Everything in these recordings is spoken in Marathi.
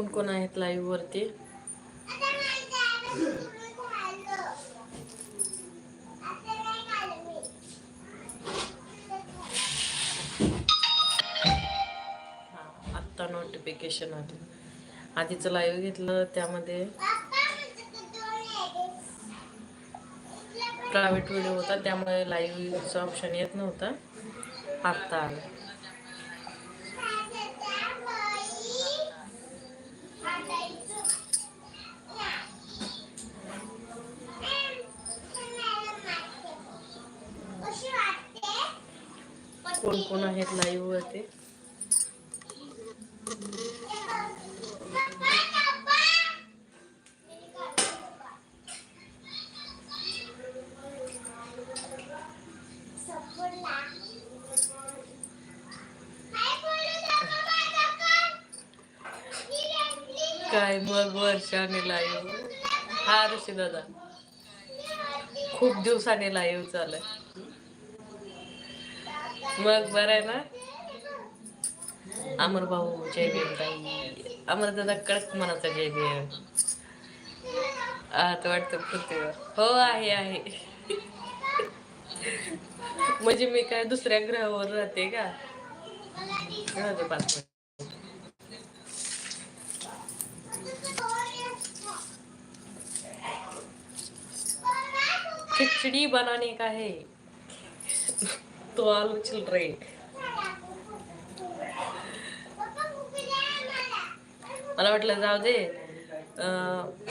कोण कोण आहेत लाईव्ह वरती? आत्ता नोटिफिकेशन आलं. आधीचं लाईव्ह घेतलं त्यामध्ये प्रायव्हेट व्हिडिओ होता त्यामुळे लाईव्हचं ऑप्शन येत नव्हता. आत्ता आला. कोण कोण आहेत लाईव्ह वरती? काय मग वर्षाने लाईव्ह हा ऋषी दादा. खूप दिवसाने लाईव्ह चालय मग बरं आहे ना? अमर भाऊ जय भीम अमर दादा कडक मनाचा जय भीम आता वाटतं पृथ्वीवर. हो आहे आहे. म्हणजे मी काय दुसऱ्या ग्रहावर राहते का? राहते पाच खिचड़ी बनाने का आहे तो आलू छिल मला वाटलं जाऊ दे.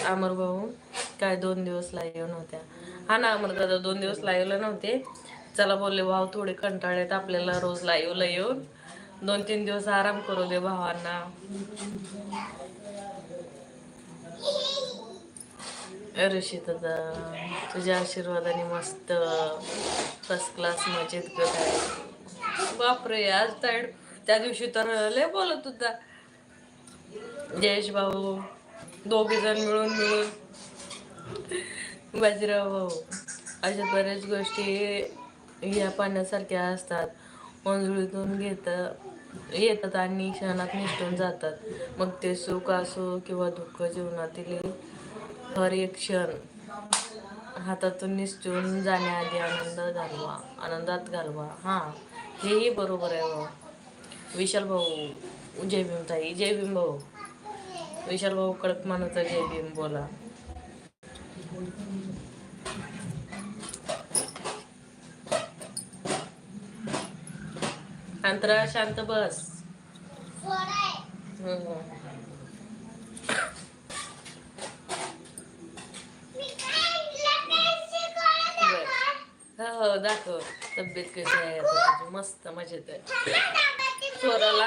अमर भाऊ काय दोन दिवस लाईव्ह नव्हत्या. हा ना अमर दादा दोन दिवस लाईव्हला नव्हते. चला बोलले भाऊ थोडे कंटाळेत आपल्याला रोज लाईव्हला येऊन. दोन तीन दिवस आराम करू दे भावांना. ऋषी दादा तुझ्या आशीर्वादाने मस्त फर्स्ट क्लास मजेत गट आहे. बापरे आज टायर्ड त्या दिवशी तर लय बोलत होता. जयेश भाऊ दोघे जण मिळून मिळून. बाजीराव भाऊ अशा बऱ्याच गोष्टी या पाण्यासारख्या असतात. ओंजळीतून घेत येतात आणि क्षणात निष्ठून जातात. मग ते सुख असो किंवा दुःख जीवनातील हर एक क्षण हातातून निसटून जाण्याआधी आनंद घालवा. आनंदात घालवा. हां हेही बरोबर आहे भाऊ. विशाल भाऊ जय भीम ताई जय भीम भाऊ. विशाल भाऊ कडक मानाचा जय भीम बोला. अंतरा शांत बस. हम्म. बरं. हो दाखव. तब्येत कशी आहे तुझी? मस्त मजेत आहे. स्वराला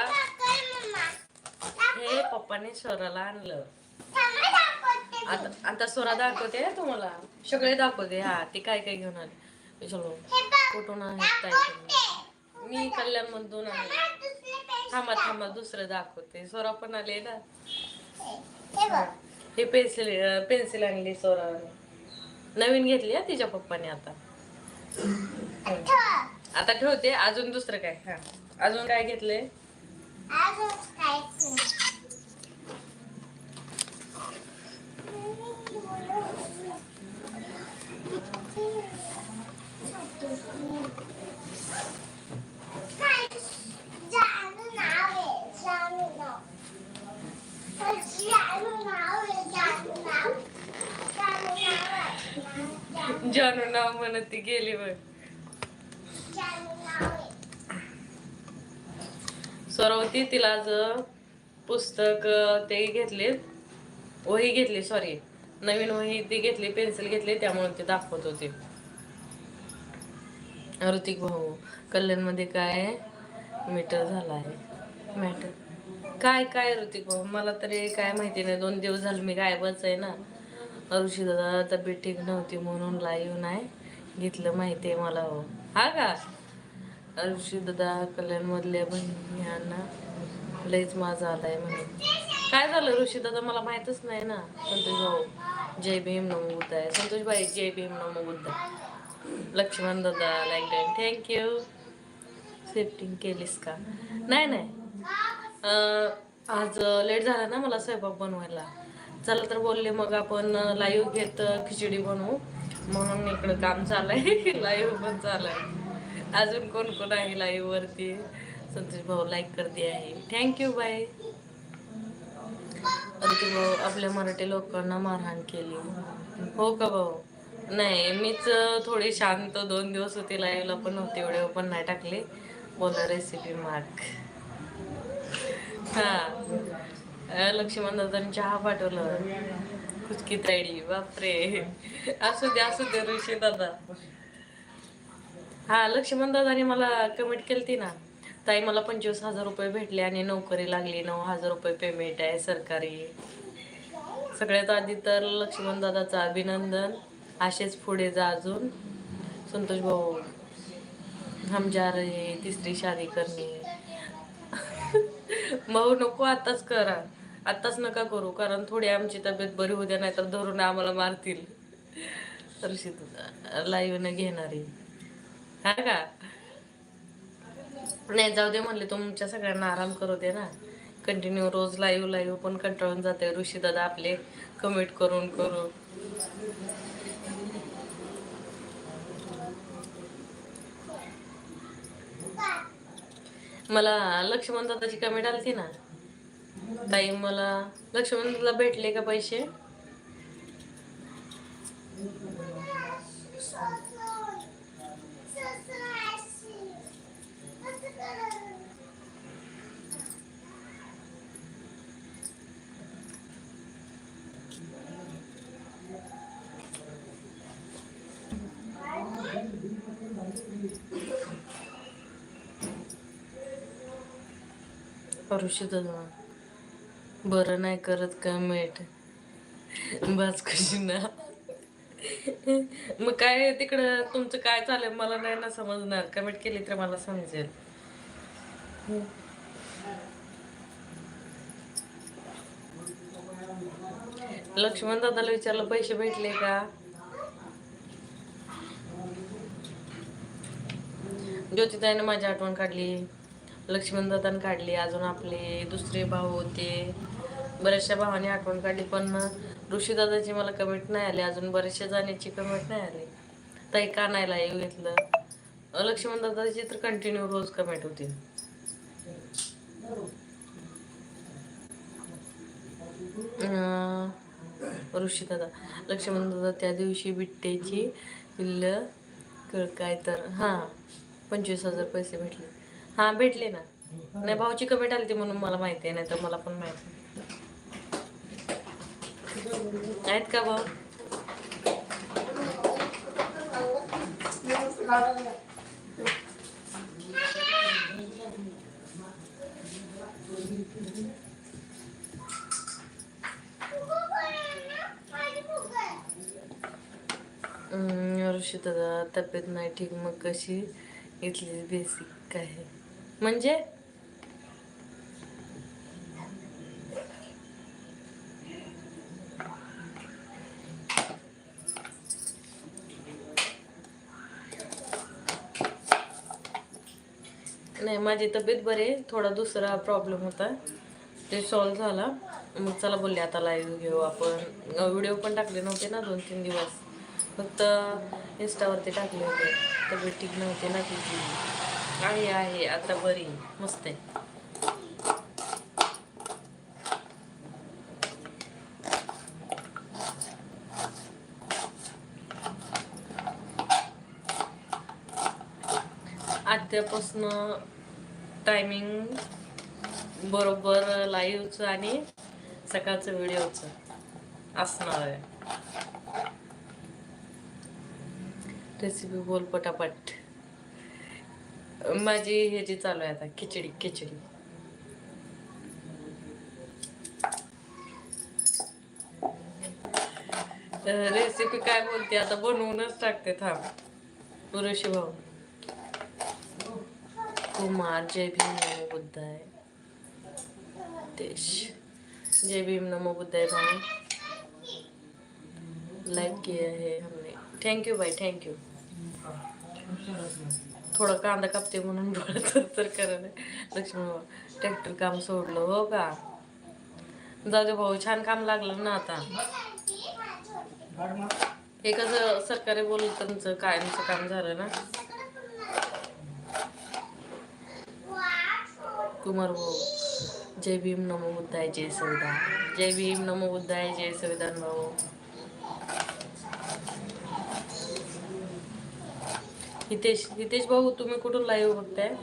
हे पप्पाने स्वराला आणलं. आता आता स्वरा दाखवते तुम्हाला. सगळे दाखवते हा ते काय काय घेऊन आले. चलो कुठून आहेत काय मी कल्याण मधून आहे थांबा थांबा दुसरं दाखवते. स्वरा पण आले ना. हे. पेन्सिल पेन्सिल आणली स्वरा नवीन घेतली तिच्या पप्पाने आता. आता ठेवते. अजून दुसरं काय? हा. अजून काय घेतले जानू नाव म्हणत ती गेली बघ. सरवती तिला आज पुस्तक ते घेतलेत वही घेतली सॉरी नवीन वही ती घेतली पेन्सिल घेतली त्यामुळे ते दाखवत होते. ऋतिक भाऊ कल्याणमध्ये काय मीटर झाला आहे मॅटर काय काय ऋतिक भाऊ? मला तरी काय माहिती नाही. दोन दिवस झाले मी गायबच आहे ना. ऋषी दादा तब्येत ठीक नव्हती म्हणून लाईव्ह नाही घेतलं माहिती आहे मला हो. हा का? ऋषी दादा कल्याण मधल्या बहिणींना लईच माझा आलाय म्हणून काय झालं ऋषी दादा? मला माहितच नाही ना. संतोष भाऊ जय भीम नमो आहे संतोष भाई जय भीम नमो लक्ष्मण दादा लाईक टाईम थँक्यू सेफ्टिंग केलीस का? नाही नाही. आज लेट झाला ना मला स्वयंपाक बनवायला. चला तर बोलले मग आपण लाईव्ह घेत खिचडी बनवू. म्हणून इकडं काम चाललंय. लाईव्ह पण चाललंय. अजून कोण कोण आहे लाईव्ह वरती? संतोष भाऊ लाईक करते आहे. थँक्यू बाय अरे भाऊ आपल्या मराठी लोकांना मारहाण केली. हो का भाऊ? नाही मीच थोडी शांत दोन दिवस होती लाईव्हला पण नव्हते एवढे पण नाही टाकले. बोला रेसिपी मार्क हा. लक्ष्मण दादांनी चहा पाठवलं. कुचकी ताईडी बापरे. असू दे असू दे ऋषी दादा. हा लक्ष्मण दादाने मला कमेंट केली ना. ताई मला पंचवीस हजार रुपये भेटले आणि नोकरी लागली. नऊ हजार रुपये पेमेंट आहे सरकारी. सगळ्यात आधी तर लक्ष्मण दादाचं अभिनंदन. असेच पुढे जा अजून. संतोष भाऊ हमजार जा तिसरी शादी करणे भाऊ नको आताच करा. आताच नका करू कारण थोडी आमची तब्येत बरी होऊ द्या नाही तर धरून आम्हाला मारतील. लाईव्ह न घेणारी. हा का? नाही जाऊ दे म्हणले तुमच्या सगळ्यांना आराम करू दे ना. कंटिन्यू रोज लाईव्ह लाईव्ह पण कंटाळून जाते. ऋषी दादा आपले कमेंट करून करून. मला लक्ष्मण दादाची कमेंट आली ना ताई मला लक्ष्मण दादा भेटले का पैसे? ऋषी बरं नाही करत कमेंट बस कशी ना. मग काय तिकडं? तुमचं काय चालेल मला नाही ना समजणार. कमेंट केली तर मला समजेल. लक्ष्मण दादाला विचारलं पैसे भेटले का? ज्योतिताईनं माझी आठवण काढली. लक्ष्मण दादान काढली अजून आपले दुसरे भाऊ होते. बऱ्याचशा भावाने आठवण काढली पण ऋषी दादाची मला कमेंट नाही आली. अजून बऱ्याचशा जाण्याची कमेंट नाही आली. ताई का नाही लाईव्ह घेतलं. लक्ष्मण दादाची तर कंटिन्यू रोज कमेंट होती. ऋषी दादा. लक्ष्मण दादा त्या दिवशी बिट्ट्याची पिल्ल कळ काय तर हां पंचवीस हजार पैसे भेटले. हां भेटले ना. नाही भाऊची कमेंट आली ती म्हणून मला माहिती आहे नाही तर मला पण माहिती आहेत का भाऊ? ऋषी दादा तब्येत नाही ठीक मग कशी इथली बेसिक आहे? म्हणजे? नाही माझी तब्येत बरी आहे. थोडा दुसरा प्रॉब्लेम होता. ते सॉल्व झाला. मग चला बोलले आता लाईव्ह घेऊ आपण. व्हिडिओ पण टाकले नव्हते ना दोन तीन दिवस. फक्त इंस्टावरती टाकले होते. तब्येत ठीक नव्हती ना ठीक आहे आहे आता बरी मस्त आहे. आत्यापासनं टायमिंग बरोबर लाईव्हचं आणि सकाळचं व्हिडिओचं असणार आहे. रेसिपी बोल पटापट. माझी ह्याची चालू आहे आता खिचडी खिचडी. रेसिपी काय बोलते आता बनवूनच टाकते थांब. पुरुषी भाऊ. कुमार जय भीम नमो बुद्धाय. देश. जय भीम नमो बुद्धाय भाई लाइक किया है हमने. Thank you you thank you thank you थोडं कांदा कापते म्हणून डोळा तर करायला लक्ष्मी भाऊ ट्रॅक्टर काम सोडलं हो का? जाऊ दे भाऊ छान काम लागलं ना आता. हे कसं सरकारी बोलतांचं कायमचं काम झालं ना. कुमार भाऊ जय भीम नमो बुद्धाय जय संविधान जय भीम नमो बुद्धाय जय संविधान भाऊ. हितेश हितेश भाऊ तुम्ही कुठून लाईव्ह बघताय?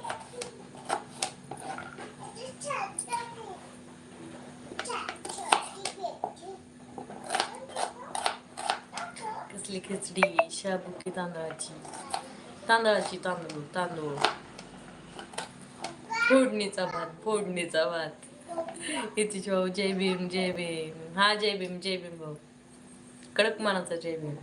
कसली खिचडी? शाबुकी तांदळाची. तांदळाची तांदूळ तांदूळ. फोडणीचा भात फोडणीचा भात. हितेश भाऊ जय भीम जय भीम. हा जय भीम जय भीम भाऊ. कडक मानाचा जय भीम.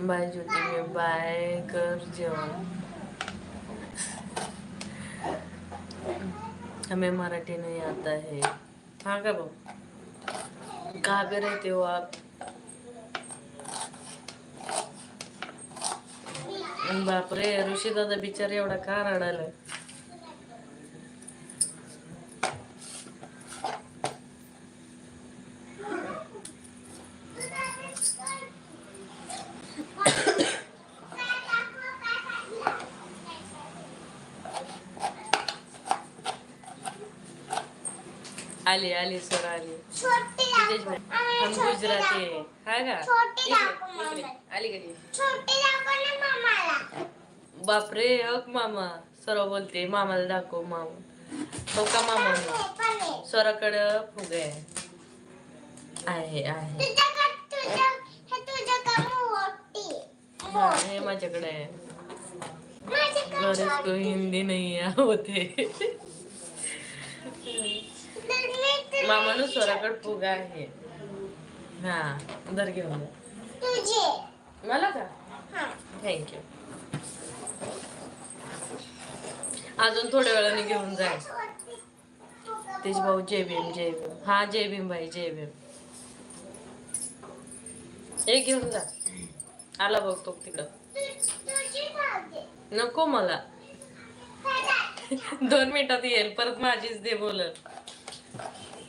बाय ज्योती मी बाय कर जेवण. हमें मराठी नहीं आता है. हाँ का भाऊ कहाँ पे रहते हो आप? बापरे ऋषी दादा बिचारे एवढा का रडायला आले आले सर आले. गुजराती है हा का. आली कधी बापरे हक मामा. सर्व बोलते मामाला दाखव मामा. हो का मामा? स्वराकडं फुगे. आहे आहे. हा माझ्याकडे आहे. हिंदी नहीं होते. मामानं स्वराकडे फुगा आहे. हा दर घेऊन जा मला का? थँक्यू अजून थोड्या वेळाने घेऊन जाय तेज भाऊ जय भीम जय भीम. हा जय भीम भाई जय भीम. एक घेऊन जा. आला बघतो तिकडं. नको मला. दोन मिनिटात येईल परत माझीच दे बोलत.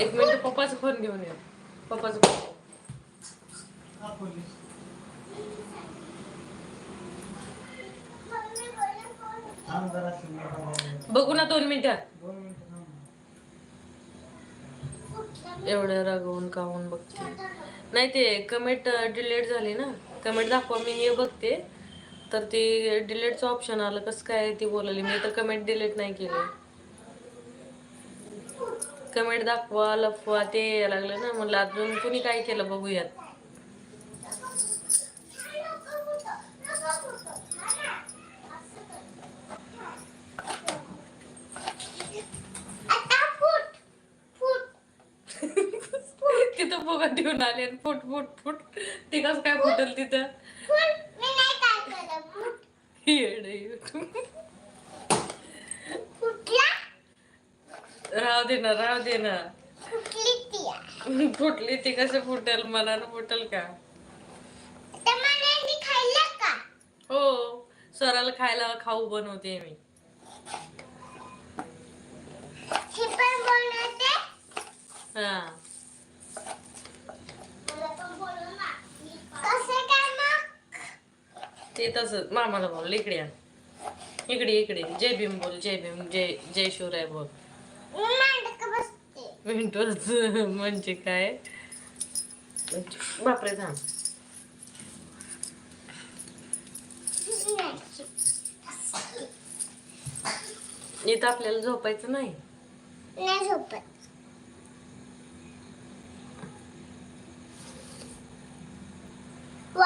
एक मिनिट पप्पाचा फोन घेऊन ये. पप्पाचा फोन बघू ना दोन मिनिटात एवढं रागवून काहून बघते? नाही ते कमेंट डिलीट झाली ना. कमेंट दाखवा मी हे बघते. तर ती डिलीटचं ऑप्शन आलं कसं काय ती बोलली? मी तर कमेंट डिलीट नाही केली. कमेंट दाखवा लफवा ते यायला लागलं ना म्हणलं अजून कुणी काय केलं बघूयात. तिथं बघा ठेवून आले फुट फुट फुट. ते कसं काय फुटल तिथं येडं आहे. राहू दे ना राहू दे ना. फुटली ती. कसं फुटल? मनानं फुटल का? हो स्वराला खायला खाऊ बनवते मी. हा ते तसंच मामाला बोल इकडे. इकडे इकडे. जय भीम बोल जय भीम जय जय शिवराय बोल. म्हणजे काय? बापरे थांब. इथं आपल्याला झोपायचं नाही? नाही झोपत.